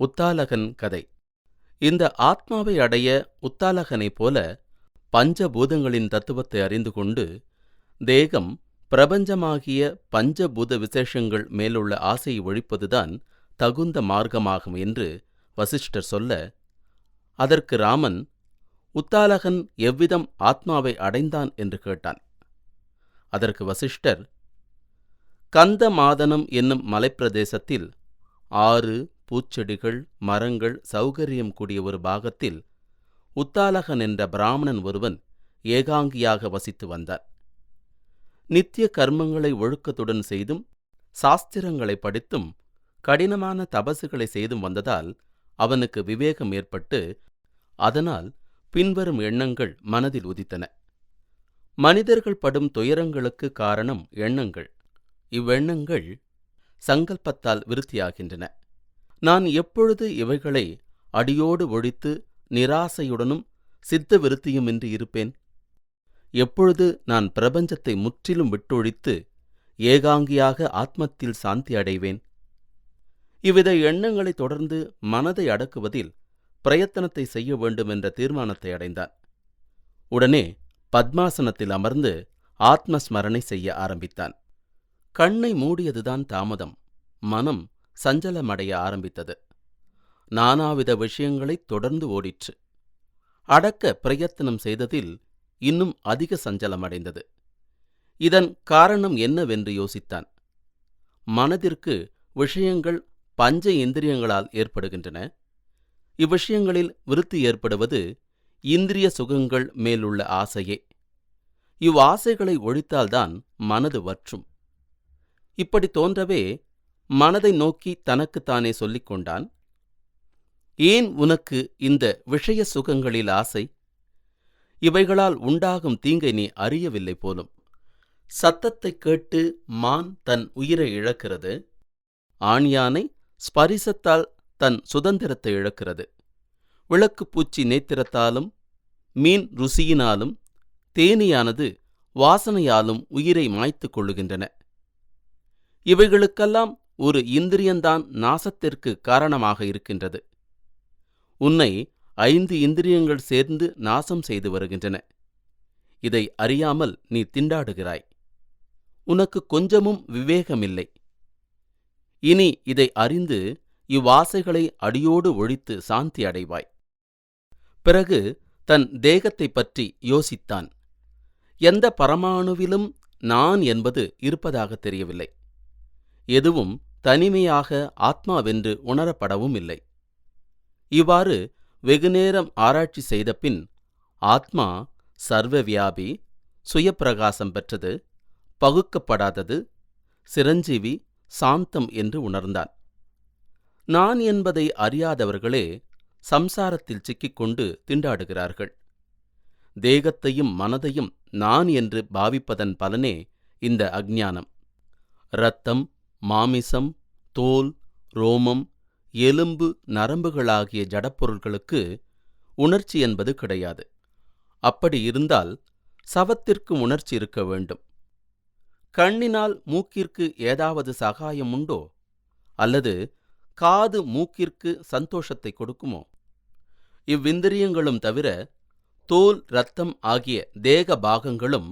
உத்தாலகன் கதை. இந்த ஆத்மாவை அடைய உத்தாலகனைப் போல பஞ்சபூதங்களின் தத்துவத்தை அறிந்து கொண்டு தேகம் பிரபஞ்சமாகிய பஞ்சபூத விசேஷங்கள் மேலுள்ள ஆசையை ஒழிப்பதுதான் தகுந்த மார்க்கமாகும் என்று வசிஷ்டர் சொல்ல அதற்கு ராமன் உத்தாலகன் எவ்விதம் ஆத்மாவை அடைந்தான் என்று கேட்டான். அதற்கு வசிஷ்டர் கந்த மாதனம் என்னும் மலைப்பிரதேசத்தில் ஆறு பூச்செடிகள் மரங்கள் சௌகரியம் கூடிய ஒரு பாகத்தில் உத்தாலகன் என்ற பிராமணன் ஒருவன் ஏகாங்கியாக வசித்து வந்தான். நித்திய கர்மங்களை ஒழுக்கத்துடன் செய்தும் சாஸ்திரங்களை படித்தும் கடினமான தபசுகளை செய்தும் வந்ததால் அவனுக்கு விவேகம் ஏற்பட்டு அதனால் பின்வரும் எண்ணங்கள் மனதில் உதித்தன. மனிதர்கள் படும் துயரங்களுக்கு காரணம் எண்ணங்கள். இவ்வெண்ணங்கள் சங்கல்பத்தால் விருத்தியாகின்றன. நான் எப்பொழுது இவைகளை அடியோடு ஒழித்து நிராசையுடனும் சித்த விருத்தியுமின்றி இருப்பேன்? எப்பொழுது நான் பிரபஞ்சத்தை முற்றிலும் விட்டொழித்து ஏகாங்கியாக ஆத்மத்தில் சாந்தி அடைவேன்? இவ்வித எண்ணங்களை தொடர்ந்து மனதை அடக்குவதில் பிரயத்தனத்தை செய்ய வேண்டும் என்ற தீர்மானத்தை அடைந்தார். உடனே பத்மாசனத்தில் அமர்ந்து ஆத்மஸ்மரணை செய்ய ஆரம்பித்தான். கண்ணை மூடியதுதான் தாமதம் மனம் சஞ்சலமடைய ஆரம்பித்தது. நானாவித விஷயங்களைத் தொடர்ந்து ஓடிற்று. அடக்க பிரயத்தனம் செய்ததில் இன்னும் அதிக சஞ்சலமடைந்தது. இதன் காரணம் என்னவென்று யோசித்தான். மனதிற்கு விஷயங்கள் பஞ்ச இந்திரியங்களால் ஏற்படுகின்றன. இவ்விஷயங்களில் விருத்தி ஏற்படுவது இந்திரிய சுகங்கள் மேலுள்ள ஆசையே. இவ்வாசைகளை ஒழித்தால்தான் மனது வற்றும். இப்படி தோன்றவே மனதை நோக்கி தனக்குத்தானே சொல்லிக் கொண்டான் ஏன் உனக்கு இந்த விஷய சுகங்களில் ஆசை? இவைகளால் உண்டாகும் தீங்கை நீ அறியவில்லை போலும். சத்தத்தைக் கேட்டு மான் தன் உயிரை இழக்கிறது. ஆண்யானை ஸ்பரிசத்தால் தன் சுதந்திரத்தை இழக்கிறது. விளக்குப்பூச்சி நேத்திரத்தாலும் மீன் ருசியினாலும் தேனியானது வாசனையாலும் உயிரை மாய்த்துக் கொள்ளுகின்றன. இவைகளுக்கெல்லாம் ஒரு இந்திரியந்தான் நாசத்திற்கு காரணமாக இருக்கின்றது. உன்னை ஐந்து இந்திரியங்கள் சேர்ந்து நாசம் செய்து வருகின்றன. இதை அறியாமல் நீ திண்டாடுகிறாய். உனக்கு கொஞ்சமும் விவேகமில்லை. இனி இதை அறிந்து இவ்வாசைகளை அடியோடு ஒழித்து சாந்தி அடைவாய். பிறகு தன் தேகத்தைப் பற்றி யோசித்தான். எந்த பரமாணுவிலும் நான் என்பது இருப்பதாக தெரியவில்லை. எதுவும் தனிமையாக ஆத்மாவென்று உணரப்படவும் இல்லை. இவ்வாறு வெகுநேரம் ஆராய்ச்சி செய்த பின் ஆத்மா சர்வவியாபி சுயப்பிரகாசம் பெற்றது பகுக்கப்படாதது சிரஞ்சீவி சாந்தம் என்று உணர்ந்தான். நான் என்பதை அறியாதவர்களே சம்சாரத்தில் சிக்கிக்கொண்டு திண்டாடுகிறார்கள். தேகத்தையும் மனதையும் நான் என்று பாவிப்பதன் பலனே இந்த அஜ்ஞானம். இரத்தம் மாமிசம் தோல் ரோமம் எலும்பு நரம்புகளாகிய ஜடப்பொருள்களுக்கு உணர்ச்சி என்பது கிடையாது. அப்படி இருந்தால் சவத்திற்கு உணர்ச்சி இருக்க வேண்டும். கண்ணினால் மூக்கிற்கு ஏதாவது சகாயம் உண்டோ? அல்லது காது மூக்கிற்கு சந்தோஷத்தை கொடுக்குமோ? இவ்விந்திரியங்களும் தவிர தோல் இரத்தம் ஆகிய தேக பாகங்களும்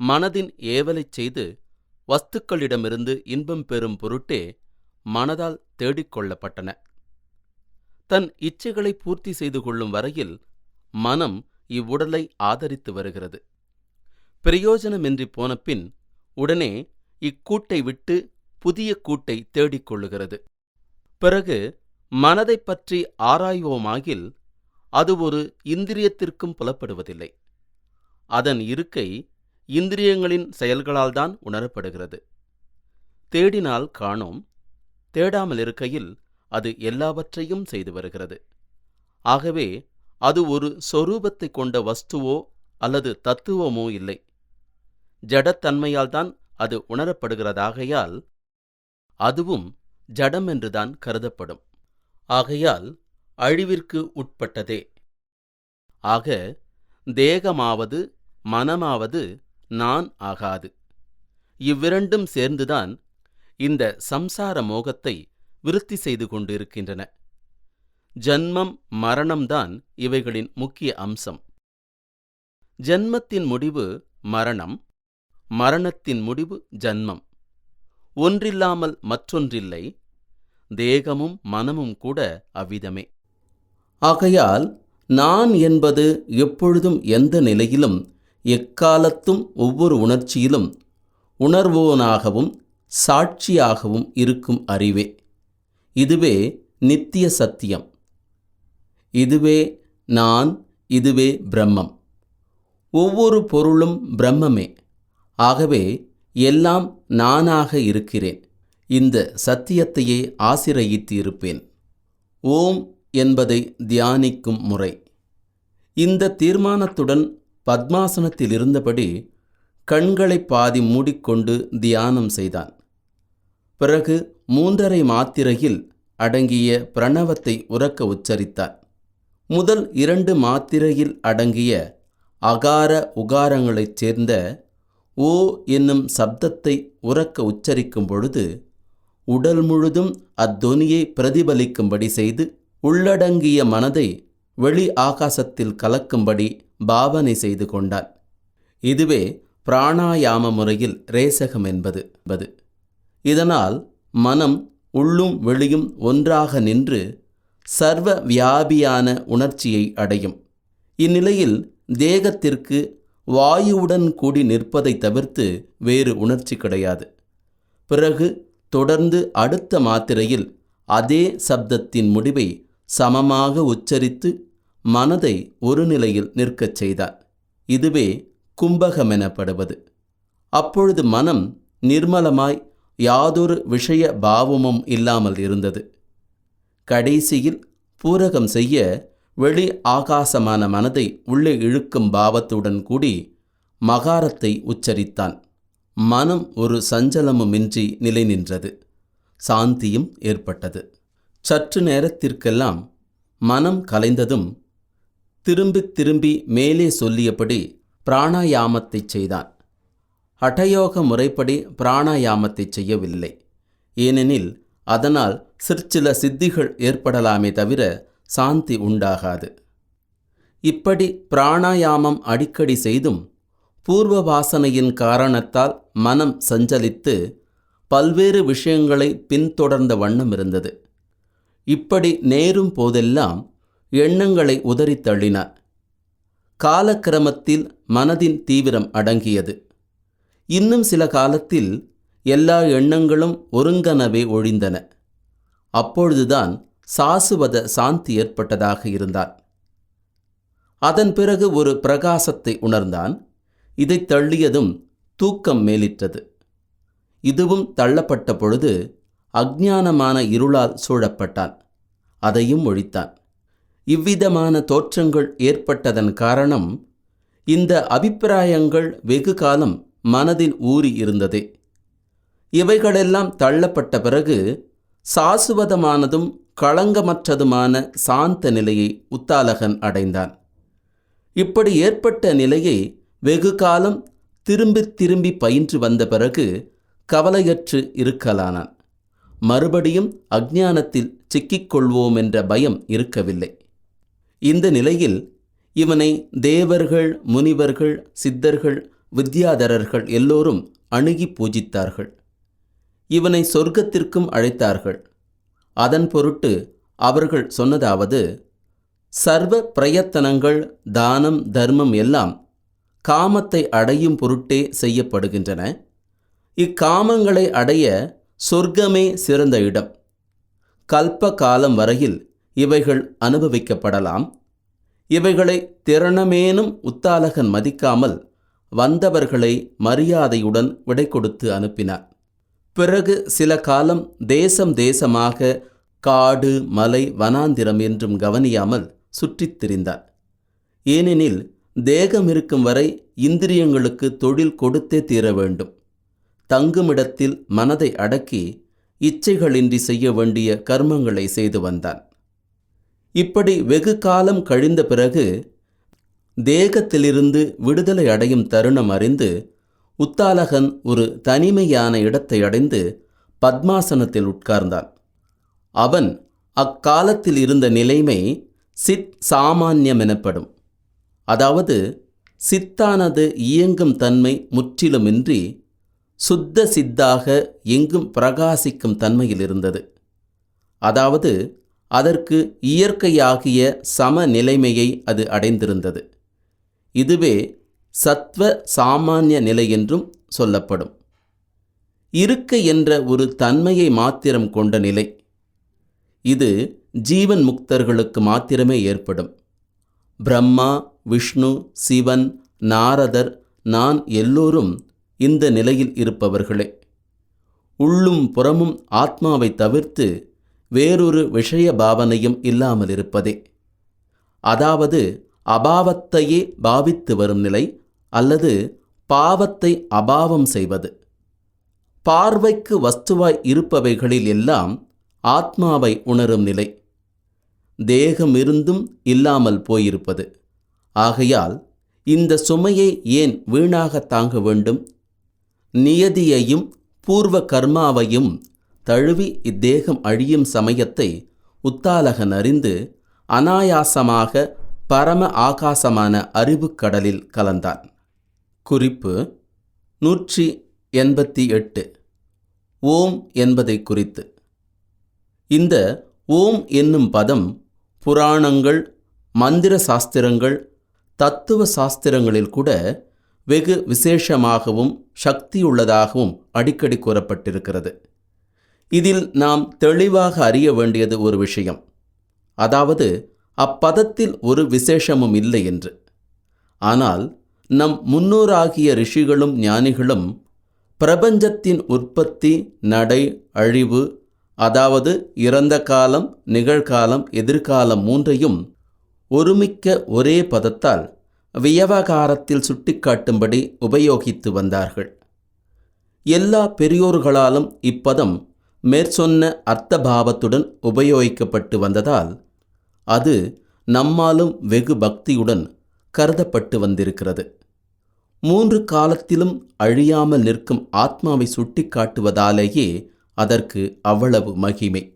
மனதின் ஏவலைச் செய்து வஸ்துக்களிடமிருந்து இன்பம் பெறும் பொருட்டே மனதால் தேடிக்கொள்ளப்பட்டன தன் இச்சைகளை பூர்த்தி செய்து கொள்ளும் வரையில் மனம் இவ்வுடலை ஆதரித்து வருகிறது. பிரயோஜனமின்றி போனபின் உடனே இக்கூட்டை விட்டு புதிய கூட்டை தேடிக்கொள்ளுகிறது பிறகு மனதைப் பற்றி ஆராய்வோமாகில் அது ஒரு இந்திரியத்திற்கும் புலப்படுவதில்லை. அதன் இருக்கை இந்திரியங்களின் செயல்களால்தான் உணரப்படுகிறது. தேடினால் காணோம் தேடாமல் இருக்கையில் அது எல்லாவற்றையும் செய்து வருகிறது. ஆகவே அது ஒரு சொரூபத்தை கொண்ட வஸ்துவோ அல்லது தத்துவமோ இல்லை. ஜடத்தன்மையால்தான் அது உணரப்படுகிறதாகையால் அதுவும் ஜடம் என்றுதான் கருதப்படும். ஆகையால் அழிவிற்கு உட்பட்டதே. ஆக தேகமாவது மனமாவது நான் ஆகாது. இவ்விரண்டும் சேர்ந்துதான் இந்த சம்சார மோகத்தை விருத்தி செய்து கொண்டிருக்கின்றன. ஜன்மம் மரணம்தான் இவைகளின் முக்கிய அம்சம். ஜன்மத்தின் முடிவு மரணம் மரணத்தின் முடிவு ஜன்மம். ஒன்றில்லாமல் மற்றொன்றில்லை தேகமும் மனமும் கூட அவ்விதமே. ஆகையால் நான் என்பது எப்பொழுதும் எந்த நிலையிலும் எக்காலத்தும் ஒவ்வொரு உணர்ச்சியிலும் உணர்வோனாகவும் சாட்சியாகவும் இருக்கும் அறிவே. இதுவே நித்திய சத்தியம். இதுவே நான் இதுவே பிரம்மம். ஒவ்வொரு பொருளும் பிரம்மமே. ஆகவே எல்லாம் நானாக இருக்கிறேன். இந்த சத்தியத்தையே ஆசிரயித்து இருப்பேன் ஓம் என்பதை தியானிக்கும் முறை. இந்த தீர்மானத்துடன் பத்மாசனத்தில் இருந்தபடி கண்களை பாதி மூடிக்கொண்டு தியானம் செய்தான். பிறகு மூன்றரை மாத்திரையில் அடங்கிய பிரணவத்தை உறக்க உச்சரித்தான் முதல் இரண்டு மாத்திரையில் அடங்கிய அகார உகாரங்களைச் சேர்ந்த ஓ என்னும் சப்தத்தை உறக்க உச்சரிக்கும் பொழுது உடல் முழுதும் அத்தொனியை பிரதிபலிக்கும்படி செய்து உள்ளடங்கிய மனதை வெளி ஆகாசத்தில் கலக்கும்படி பாவனை செய்து கொண்டார் இதுவே பிராணாயாம முறையில் ரேசகம் என்பது. என்பது இதனால் மனம் உள்ளும் வெளியும் ஒன்றாக நின்று சர்வ வியாபியான உணர்ச்சியை அடையும். இந்நிலையில் தேகத்திற்கு வாயுவுடன் கூடி நிற்பதை தவிர்த்து வேறு உணர்ச்சி கிடையாது. பிறகு தொடர்ந்து அடுத்த மாத்திரையில் அதே சப்தத்தின் முடிவை சமமாக உச்சரித்து மனதை ஒரு நிலையில் நிற்கச் செய்தார். இதுவே கும்பகமெனப்படுவது அப்பொழுது மனம் நிர்மலமாய் யாதொரு விஷய பாவமும் இல்லாமல் இருந்தது. கடைசியில் பூரகம் செய்ய வெளி ஆகாசமான மனதை உள்ளே இழுக்கும் பாவத்துடன் கூடி மகாரத்தை உச்சரித்தான். மனம் ஒரு சஞ்சலமுமின்றி நிலை நின்றது சாந்தியும் ஏற்பட்டது. சற்று நேரத்திற்கெல்லாம் மனம் கலைந்ததும் திரும்பி திரும்பி மேலே சொல்லியபடி பிராணாயாமத்தை செய்தான். ஹடயோக முறைப்படி பிராணாயாமத்தை செய்யவில்லை. ஏனெனில் அதனால் சிற்சில சித்திகள் ஏற்படலாமே தவிர சாந்தி உண்டாகாது. இப்படி பிராணாயாமம் அடிக்கடி செய்தும் பூர்வ வாசனையின் காரணத்தால் மனம் சஞ்சலித்து பல்வேறு விஷயங்களை பின்தொடர்ந்த வண்ணம் இருந்தது. இப்படி நேரும் போதெல்லாம் எண்ணங்களை உதறித்தள்ளினார் காலக்கிரமத்தில் மனதின் தீவிரம் அடங்கியது. இன்னும் சில காலத்தில் எல்லா எண்ணங்களும் ஒருங்கனவே ஒழிந்தன. அப்பொழுதுதான் சாசுவத சாந்தி ஏற்பட்டதாக இருந்தான் அதன் பிறகு ஒரு பிரகாசத்தை உணர்ந்தான். இதைத் தள்ளியதும் தூக்கம் மேலிட்டது. இதுவும் தள்ளப்பட்ட பொழுது அஞ்ஞானமான இருளால் சூழப்பட்டான். அதையும் ஒழித்தான். இவ்விதமான தோற்றங்கள் ஏற்பட்டதன் காரணம் இந்த அபிப்பிராயங்கள் வெகு காலம் மனதில் ஊறி இருந்ததே. இவைகளெல்லாம் தள்ளப்பட்ட பிறகு சாசுவதமானதும் களங்கமற்றதுமான சாந்த நிலையை உத்தாலகன் அடைந்தான். இப்படி ஏற்பட்ட நிலையை வெகு காலம் திரும்பி திரும்பி பயின்று வந்த பிறகு கவலையற்று இருக்கலானான். மறுபடியும் அஜ்ஞானத்தில் சிக்கிக்கொள்வோம் என்ற பயம் இருக்கவில்லை. இந்த நிலையில் இவனை தேவர்கள் முனிவர்கள் சித்தர்கள் வித்யாதரர்கள் எல்லோரும் அணுகி பூஜித்தார்கள். இவனை சொர்க்கத்திற்கும் அழைத்தார்கள். அதன் பொருட்டு அவர்கள் சொன்னதாவது சர்வ பிரயத்தனங்கள் தானம் தர்மம் எல்லாம் காமத்தை அடையும் பொருட்டே செய்யப்படுகின்றன. இக்காமங்களை அடைய சொர்க்கமே சிறந்த இடம். கல்ப காலம் வரையில் இவைகள் அனுபவிக்கப்படலாம். இவைகளை திறனமேனும் உத்தாலகன் மதிக்காமல் வந்தவர்களை மரியாதையுடன் விடை கொடுத்து அனுப்பினார். பிறகு சில காலம் தேசம் தேசமாக காடு மலை வனாந்திரம் என்றும் கவனியாமல் சுற்றித் திரிந்தார். ஏனெனில் தேகம் இருக்கும் வரை இந்திரியங்களுக்கு தொழில் கொடுத்தே தீர வேண்டும். தங்குமிடத்தில் மனதை அடக்கி இச்சைகளின்றி செய்ய வேண்டிய கர்மங்களை செய்து வந்தான். இப்படி வெகு காலம் கழிந்த பிறகு தேகத்திலிருந்து விடுதலை அடையும் தருணம் அறிந்து உத்தாலகன் ஒரு தனிமையான இடத்தை அடைந்து பத்மாசனத்தில் உட்கார்ந்தான். அவன் அக்காலத்தில் இருந்த நிலைமை சித் சாமானியம் எனப்படும். அதாவது சித்தானது இயங்கும் தன்மை முற்றிலுமின்றி சுத்த சித்தாக எங்கும் பிரகாசிக்கும் தன்மையில் இருந்தது அதாவது அதற்கு இயற்கையாகிய சம நிலைமையை அது அடைந்திருந்தது. இதுவே சத்வ சாமானிய நிலை என்றும் சொல்லப்படும். இருக்கை என்ற ஒரு தன்மையை மாத்திரம் கொண்ட நிலை. இது ஜீவன் முக்தர்களுக்கு மாத்திரமே ஏற்படும். பிரம்மா விஷ்ணு சிவன் நாரதர் நான் எல்லோரும் இந்த நிலையில் இருப்பவர்களே உள்ளும் புறமும் ஆத்மாவை தவிர்த்து வேறொரு விஷய பாவனையும் இல்லாமல் இருப்பதே. அதாவது அபாவத்தையே பாவித்து வரும் நிலை அல்லது பாவத்தை அபாவம் செய்வது. பார்வைக்கு வஸ்துவாய் இருப்பவைகளில் எல்லாம் ஆத்மாவை உணரும் நிலை. தேகம் இருந்தும் இல்லாமல் போயிருப்பது. ஆகையால் இந்த சுமையை ஏன் வீணாக தாங்க வேண்டும்? நியதியையும் பூர்வ கர்மாவையும் தழுவி இத்தேகம் அழியும் சமயத்தை உத்தாலகன் அறிந்து அனாயாசமாக பரம ஆகாசமான அறிவுக் கடலில் கலந்தான். குறிப்பு நூற்றி எண்பத்தி எட்டு. ஓம் என்பதை குறித்து. இந்த ஓம் என்னும் பதம் புராணங்கள் மந்திர சாஸ்திரங்கள் தத்துவ சாஸ்திரங்களில் கூட வெகு விசேஷமாகவும் சக்தியுள்ளதாகவும் அடிக்கடி கூறப்பட்டிருக்கிறது. இதில் நாம் தெளிவாக அறிய வேண்டியது ஒரு விஷயம். அதாவது அப்பதத்தில் ஒரு விசேஷமும் இல்லை என்று. ஆனால் நம் முன்னோராகிய ரிஷிகளும் ஞானிகளும் பிரபஞ்சத்தின் உற்பத்தி நடை அழிவு அதாவது இறந்த காலம் நிகழ்காலம் எதிர்காலம் மூன்றையும் ஒருமிக்க ஒரே பதத்தால் வியவகாரத்தில் சுட்டிக்காட்டும்படி உபயோகித்து வந்தார்கள். எல்லா பெரியோர்களாலும் இப்பதம் மேற்சொன்ன அர்த்தபாவத்துடன் உபயோகிக்கப்பட்டு வந்ததால் அது நம்மாலும் வெகு பக்தியுடன் கருதப்பட்டு வந்திருக்கிறது. மூன்று காலத்திலும் அழியாமல் நிற்கும் ஆத்மாவை சுட்டிக்காட்டுவதாலேயே அதற்கு அவ்வளவு மகிமை.